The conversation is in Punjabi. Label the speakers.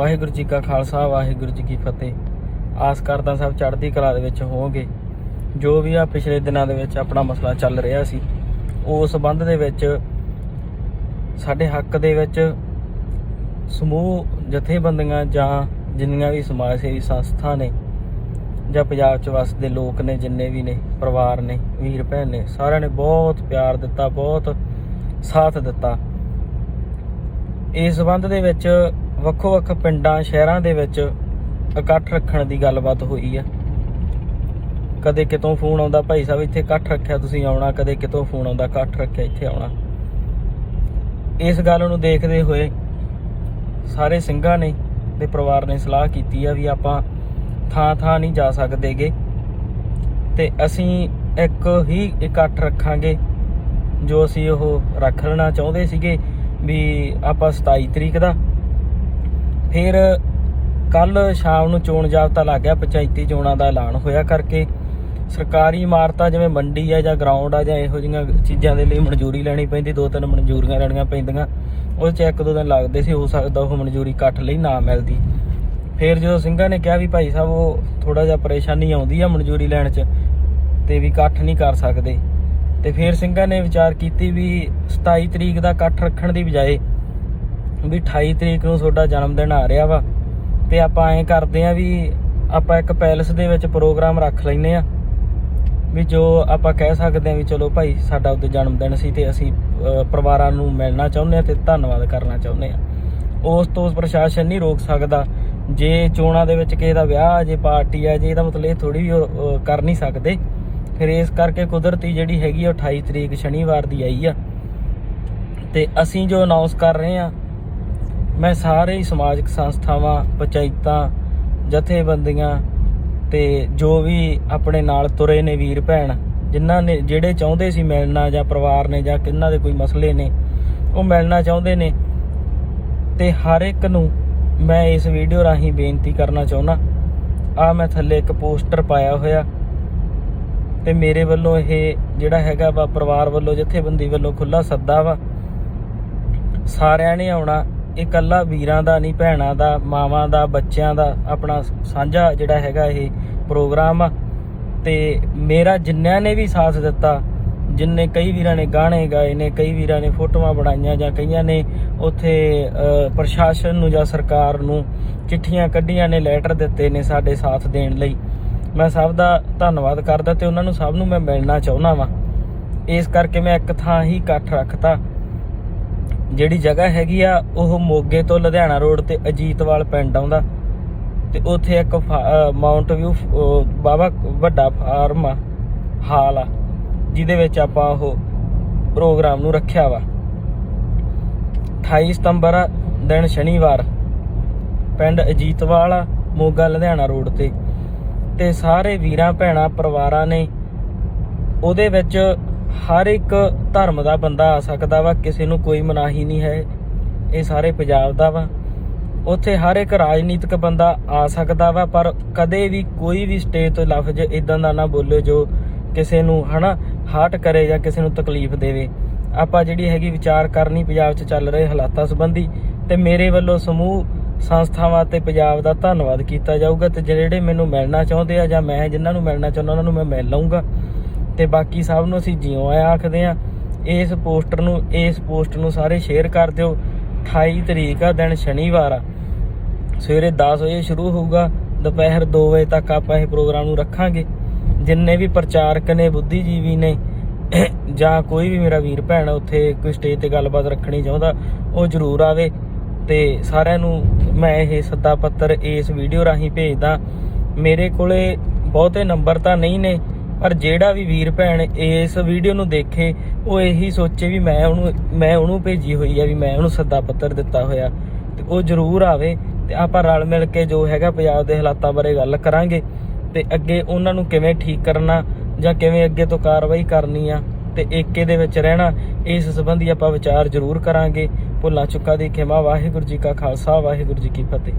Speaker 1: ਵਾਹਿਗੁਰੂ ਜੀ ਕਾ ਖਾਲਸਾ, ਵਾਹਿਗੁਰੂ ਜੀ ਕੀ ਫਤਿਹ। ਆਸ ਕਰਦਾ ਸਭ ਚੜ੍ਹਦੀ ਕਲਾ ਦੇ ਵਿੱਚ ਹੋਵੋਗੇ। ਜੋ ਵੀ ਆ ਪਿਛਲੇ ਦਿਨਾਂ ਦੇ ਵਿੱਚ ਆਪਣਾ ਮਸਲਾ ਚੱਲ ਰਿਹਾ ਸੀ ਉਸ ਸੰਬੰਧ ਦੇ ਵਿੱਚ ਸਾਡੇ ਹੱਕ ਦੇ ਵਿੱਚ ਸਮੂਹ ਜਥੇਬੰਦੀਆਂ ਜਾਂ ਜਿੰਨੀਆਂ ਵੀ ਸਮਾਜ ਸੇਵੀ ਸੰਸਥਾ ਨੇ ਜਾਂ ਪੰਜਾਬ 'ਚ ਵਸਦੇ ਲੋਕ ਨੇ, ਜਿੰਨੇ ਵੀ ਨੇ, ਪਰਿਵਾਰ ਨੇ, ਵੀਰ ਭੈਣ ਨੇ, ਸਾਰਿਆਂ ਨੇ ਬਹੁਤ ਪਿਆਰ ਦਿੱਤਾ, ਬਹੁਤ ਸਾਥ ਦਿੱਤਾ। ਇਸ ਸੰਬੰਧ ਦੇ ਵਿੱਚ ਵੱਖੋ ਵੱਖ ਪਿੰਡਾਂ, ਸ਼ਹਿਰਾਂ ਦੇ ਵਿੱਚ ਇਕੱਠ ਰੱਖਣ ਦੀ ਗੱਲਬਾਤ ਹੋਈ ਆ। ਕਦੇ ਕਿਤੋਂ ਫੋਨ ਆਉਂਦਾ, ਭਾਈ ਸਾਹਿਬ ਇੱਥੇ ਇਕੱਠ ਰੱਖਿਆ ਤੁਸੀਂ ਆਉਣਾ, ਕਦੇ ਕਿਤੋਂ ਫੋਨ ਆਉਂਦਾ, ਇਕੱਠ ਰੱਖਿਆ ਇੱਥੇ ਆਉਣਾ। ਇਸ ਗੱਲ ਨੂੰ ਦੇਖਦੇ ਹੋਏ ਸਾਰੇ ਸਿੰਘਾਂ ਨੇ ਤੇ ਪਰਿਵਾਰ ਨੇ ਸਲਾਹ ਕੀਤੀ ਆ ਵੀ ਆਪਾਂ ਥਾਂ ਥਾਂ ਨਹੀਂ ਜਾ ਸਕਦੇਗੇ ਤੇ ਅਸੀਂ ਇੱਕ ਹੀ ਇਕੱਠ ਰੱਖਾਂਗੇ ਜੋ ਅਸੀਂ ਉਹ ਰੱਖ ਲੈਣਾ ਚਾਹੁੰਦੇ ਸੀਗੇ ਵੀ ਆਪਾਂ 27 ਤਰੀਕ ਦਾ ਫਿਰ ਕੱਲ ਸ਼ਾਮ ਨੂੰ ਚੋਣ ਜਾਬਤਾ ਲੱਗ ਗਿਆ, ਪੰਚਾਇਤੀ ਚੋਣਾਂ ਦਾ ਐਲਾਨ ਹੋਇਆ ਕਰਕੇ। ਸਰਕਾਰੀ ਇਮਾਰਤਾਂ ਜਿਵੇਂ ਮੰਡੀ ਆ ਜਾਂ ਗਰਾਊਂਡ ਆ ਜਾਂ ਇਹੋ ਜਿਹੀਆਂ ਚੀਜ਼ਾਂ ਦੇ ਲਈ ਮਨਜ਼ੂਰੀ ਲੈਣੀ ਪੈਂਦੀ, ਦੋ ਤਿੰਨ ਮਨਜ਼ੂਰੀਆਂ ਲੈਣੀਆਂ ਪੈਂਦੀਆਂ। ਉਹ 'ਚ ਇੱਕ ਦੋ ਦਿਨ ਲੱਗਦੇ ਸੀ, ਹੋ ਸਕਦਾ ਉਹ ਮਨਜ਼ੂਰੀ ਇਕੱਠ ਲਈ ਨਾ ਮਿਲਦੀ। ਫਿਰ ਜਦੋਂ ਸਿੰਘਾਂ ਨੇ ਕਿਹਾ ਵੀ ਭਾਈ ਸਾਹਿਬ, ਉਹ ਥੋੜਾ ਜਿਹਾ ਪਰੇਸ਼ਾਨੀ ਆਉਂਦੀ ਆ ਮਨਜ਼ੂਰੀ ਲੈਣ 'ਚ, ਤੇ ਵੀ ਇਕੱਠ ਨਹੀਂ ਕਰ ਸਕਦੇ। ਤੇ ਫਿਰ ਸਿੰਘਾਂ ਨੇ ਵਿਚਾਰ ਕੀਤੀ ਵੀ 27 ਤਰੀਕ ਦਾ ਇਕੱਠ ਰੱਖਣ ਦੀ ਬਜਾਏ ਵੀ 28 ਤਰੀਕ ਨੂੰ ਤੁਹਾਡਾ ਜਨਮ ਦਿਨ ਆ ਰਿਹਾ ਵਾ। ਤੇ ਆਪਾਂ ਐਂ ਕਰਦੇ ਆ ਵੀ ਆਪਾਂ ਇੱਕ ਪੈਲਸ ਦੇ ਵਿੱਚ ਪ੍ਰੋਗਰਾਮ ਰੱਖ ਲੈਨੇ ਆ। ਵੀ ਜੋ ਆਪਾਂ ਕਹਿ ਸਕਦੇ ਆ ਵੀ ਚਲੋ ਭਾਈ ਸਾਡਾ ਉਹਦੇ ਜਨਮ ਦਿਨ ਸੀ ਤੇ ਅਸੀਂ ਪਰਿਵਾਰਾਂ ਨੂੰ ਮਿਲਣਾ ਚਾਹੁੰਦੇ ਆ ਤੇ ਧੰਨਵਾਦ ਕਰਨਾ ਚਾਹੁੰਦੇ ਆ। ਉਸ ਤੋਂ ਪ੍ਰਸ਼ਾਸਨ ਨਹੀਂ ਰੋਕ ਸਕਦਾ। ਜੇ ਚੋਣਾਂ ਦੇ ਵਿੱਚ ਕਿਸੇ ਦਾ ਵਿਆਹ ਆ ਜੇ ਪਾਰਟੀ ਆ ਜੇ ਇਹਦਾ ਮਤਲਬ ਇਹ ਥੋੜੀ ਵੀ ਉਹ, ਕਰ ਨਹੀਂ ਸਕਦੇ। ਫਿਰ ਇਸ ਕਰਕੇ ਕੁਦਰਤੀ ਜਿਹੜੀ ਹੈਗੀ ਆ ਉਹ 28 ਤਰੀਕ ਸ਼ਨੀਵਾਰ ਦੀ ਆਈ ਆ। ਤੇ ਅਸੀਂ ਜੋ ਅਨਾਉਂਸ ਕਰ ਰਹੇ ਆ ਮੈਂ ਸਾਰੇ ਹੀ ਸਮਾਜਿਕ ਸੰਸਥਾਵਾਂ, ਪੰਚਾਇਤਾਂ, ਜਥੇਬੰਦੀਆਂ ਤੇ ਜੋ ਵੀ ਆਪਣੇ ਨਾਲ ਤੁਰੇ ਨੇ ਵੀਰ ਭੈਣ, ਜਿਨ੍ਹਾਂ ਨੇ ਜਿਹੜੇ ਚਾਹੁੰਦੇ ਸੀ ਮਿਲਣਾ ਜਾਂ ਪਰਿਵਾਰ ਨੇ ਜਾਂ ਕਿੰਨਾਂ ਦੇ ਕੋਈ ਮਸਲੇ ਨੇ, ਉਹ ਮਿਲਣਾ ਚਾਹੁੰਦੇ ਨੇ। ਤੇ ਹਰ ਇੱਕ ਨੂੰ ਮੈਂ ਇਸ ਵੀਡੀਓ ਰਾਹੀਂ ਬੇਨਤੀ ਕਰਨਾ ਚਾਹੁੰਦਾ, ਆ ਮੈਂ ਥੱਲੇ ਇੱਕ ਪੋਸਟਰ ਪਾਇਆ ਹੋਇਆ ਤੇ ਮੇਰੇ ਵੱਲੋਂ ਇਹ ਜਿਹੜਾ ਹੈਗਾ ਵਾ ਪਰਿਵਾਰ ਵੱਲੋਂ, ਜਥੇਬੰਦੀ ਵੱਲੋਂ ਖੁੱਲਾ ਸੱਦਾ ਵਾ। ਸਾਰਿਆਂ ਨੇ ਆਉਣਾ ਇਕੱਲਾ ਵੀਰਾਂ ਦਾ ਨਹੀਂ, ਭੈਣਾਂ ਦਾ, ਮਾਵਾਂ ਦਾ, ਬੱਚਿਆਂ ਦਾ ਆਪਣਾ ਸਾਂਝਾ ਜਿਹੜਾ ਹੈਗਾ ਇਹ ਪ੍ਰੋਗਰਾਮ ਆ। ਤੇ ਮੇਰਾ ਜਿੰਨਿਆਂ ਨੇ ਵੀ ਸਾਥ ਦਿੱਤਾ, ਜਿੰਨੇ ਕਈ ਵੀਰਾਂ ਨੇ ਗਾਣੇ ਗਾਏ ਨੇ, ਕਈ ਵੀਰਾਂ ਨੇ ਫੋਟੋਆਂ ਬਣਾਈਆਂ ਜਾਂ ਕਈਆਂ ਨੇ ਉੱਥੇ ਪ੍ਰਸ਼ਾਸਨ ਨੂੰ ਜਾਂ ਸਰਕਾਰ ਨੂੰ ਚਿੱਠੀਆਂ ਕੱਢੀਆਂ ਨੇ, ਲੈਟਰ ਦਿੱਤੇ ਨੇ ਸਾਡੇ ਸਾਥ ਦੇਣ ਲਈ। ਮੈਂ ਸਭ ਦਾ ਧੰਨਵਾਦ ਕਰਦਾ ਤੇ ਉਹਨਾਂ ਨੂੰ ਸਭ ਨੂੰ ਮੈਂ ਮਿਲਣਾ ਚਾਹੁੰਦਾ ਵਾਂ। ਇਸ ਕਰਕੇ ਮੈਂ ਇੱਕ ਥਾਂ ਹੀ ਇਕੱਠ ਰੱਖਤਾ। ਜਿਹੜੀ ਜਗ੍ਹਾ ਹੈਗੀ ਆ ਉਹ ਮੋਗੇ ਤੋਂ ਲੁਧਿਆਣਾ ਰੋਡ ਤੇ ਅਜੀਤਵਾਲ ਪਿੰਡ ਆਉਂਦਾ। ਤੇ ਉੱਥੇ ਇੱਕ ਫਾ- ਮਾਊਂਟ ਵਿਊ ਅਹ ਬਾਬਾ ਵੱਡਾ ਫਾਰਮ ਆ ਹਾਲ ਆ ਜਿਹਦੇ ਵਿੱਚ ਆਪਾਂ ਉਹ ਪ੍ਰੋਗਰਾਮ ਨੂੰ ਰੱਖਿਆ ਵਾ। 28 ਸਤੰਬਰ ਦਿਨ ਸ਼ਨੀਵਾਰ ਪਿੰਡ ਅਜੀਤਵਾਲ ਆ, ਮੋਗਾ ਲੁਧਿਆਣਾ ਰੋਡ ਤੇ। ਤੇ ਸਾਰੇ ਵੀਰਾਂ ਭੈਣਾਂ ਪਰਿਵਾਰਾਂ ਨੇ ਉਹਦੇ ਵਿੱਚ ਹਰ ਇੱਕ ਧਰਮ ਦਾ ਬੰਦਾ ਆ ਸਕਦਾ ਵਾ, ਕਿਸੇ ਨੂੰ ਕੋਈ ਮਨਾਹੀ ਨਹੀਂ ਹੈ, ਇਹ ਸਾਰੇ ਪੰਜਾਬ ਦਾ ਵਾ। ਉੱਥੇ ਹਰ ਇੱਕ ਰਾਜਨੀਤਿਕ ਬੰਦਾ ਆ ਸਕਦਾ ਵਾ, ਪਰ ਕਦੇ ਵੀ ਕੋਈ ਵੀ ਸਟੇਜ ਤੋਂ ਲਫ਼ਜ਼ ਇਦਾਂ ਦਾ ਨਾ ਬੋਲਿਓ ਜੋ ਕਿਸੇ ਨੂੰ, ਹਨਾ ਹਾਰਟ ਕਰੇ ਜਾਂ ਕਿਸੇ ਨੂੰ ਤਕਲੀਫ ਦੇਵੇ। ਆਪਾਂ ਜਿਹੜੀ ਹੈਗੀ ਵਿਚਾਰ ਕਰਨੀ ਪੰਜਾਬ 'ਚ ਚੱਲ ਰਹੇ ਹਾਲਾਤਾਂ ਸੰਬੰਧੀ, ਤੇ ਮੇਰੇ ਵੱਲੋਂ ਸਮੂਹ, ਸੰਸਥਾਵਾਂ ਤੇ ਪੰਜਾਬ ਦਾ ਧੰਨਵਾਦ ਕੀਤਾ ਜਾਊਗਾ, ਤੇ ਜਿਹੜੇ ਮੈਨੂੰ ਮਿਲਣਾ ਚਾਹੁੰਦੇ ਆ ਜਾਂ ਮੈਂ, ਜਿਨ੍ਹਾਂ ਨੂੰ ਮਿਲਣਾ ਚਾਹੁੰਦਾ, ਉਹਨਾਂ ਨੂੰ ਮੈਂ ਮਿਲ ਲਵਾਂਗਾ ਤੇ ਬਾਕੀ ਸਭ ਨੂੰ ਅਸੀਂ ਜਿਉਂ ਆਇਆ ਆਖਦੇ ਆ, ਇਸ ਪੋਸਟਰ ਨੂੰ, ਇਸ ਪੋਸਟ ਨੂੰ ਸਾਰੇ ਸ਼ੇਅਰ ਕਰ ਦਿਓ। 28 ਤਰੀਕ ਆ, ਦਿਨ ਸ਼ਨੀਵਾਰ ਆ। ਸਵੇਰੇ 10 ਵਜੇ ਸ਼ੁਰੂ ਹੋਊਗਾ, ਦੁਪਹਿਰ 2 ਵਜੇ ਤੱਕ ਆਪਾਂ ਇਹ ਪ੍ਰੋਗਰਾਮ ਨੂੰ ਰੱਖਾਂਗੇ। ਜਿੰਨੇ ਵੀ ਪ੍ਰਚਾਰਕ ਨੇ, ਬੁੱਧੀਜੀਵੀ ਨੇ, ਜਾਂ ਕੋਈ ਵੀ ਮੇਰਾ ਵੀਰ ਭੈਣ ਉੱਥੇ ਕੋਈ ਸਟੇਜ ਤੇ ਗੱਲਬਾਤ ਰੱਖਣੀ ਚਾਹੁੰਦਾ, ਉਹ ਜ਼ਰੂਰ ਆਵੇ। ਤੇ ਸਾਰਿਆਂ ਨੂੰ ਮੈਂ ਇਹ ਸੱਦਾ ਪੱਤਰ ਇਸ ਵੀਡੀਓ ਰਾਹੀਂ ਭੇਜਦਾ। ਮੇਰੇ ਕੋਲੇ ਬਹੁਤੇ ਨੰਬਰ ਤਾਂ ਨਹੀਂ ਨੇ ਪਰ ਜਿਹੜਾ ਵੀ ਵੀਰ ਭੈਣ ਇਸ ਵੀਡੀਓ ਨੂੰ ਦੇਖੇ, ਉਹ ਇਹੀ ਸੋਚੇ ਵੀ ਮੈਂ ਉਹਨੂੰ ਮੈਂ ਉਹਨੂੰ ਭੇਜੀ ਹੋਈ ਆ ਵੀ ਮੈਂ ਉਹਨੂੰ ਸੱਦਾ ਪੱਤਰ ਦਿੱਤਾ ਹੋਇਆ। ਤੇ ਉਹ ਜ਼ਰੂਰ ਆਵੇ ਤੇ ਆਪਾਂ ਰਲ ਮਿਲ ਕੇ ਜੋ ਹੈਗਾ ਪੰਜਾਬ ਦੇ ਹਾਲਾਤਾਂ ਬਾਰੇ ਗੱਲ ਕਰਾਂਗੇ ਤੇ ਅੱਗੇ ਉਹਨਾਂ ਨੂੰ ਕਿਵੇਂ ਠੀਕ ਕਰਨਾ ਜਾਂ ਕਿਵੇਂ ਅੱਗੇ ਤੋਂ ਕਾਰਵਾਈ ਕਰਨੀ ਆ ਤੇ ਏਕੇ ਦੇ ਵਿੱਚ ਰਹਿਣਾ, ਇਸ ਸੰਬੰਧੀ ਆਪਾਂ ਵਿਚਾਰ ਜ਼ਰੂਰ ਕਰਾਂਗੇ। ਭੁੱਲਾਂ ਚੁੱਕਾ ਦੀ ਖਿਮਾ ਵਾਹਿਗੁਰੂ ਜੀ ਕਾ ਖਾਲਸਾ, ਵਾਹਿਗੁਰੂ ਜੀ ਕੀ ਫਤਿਹ।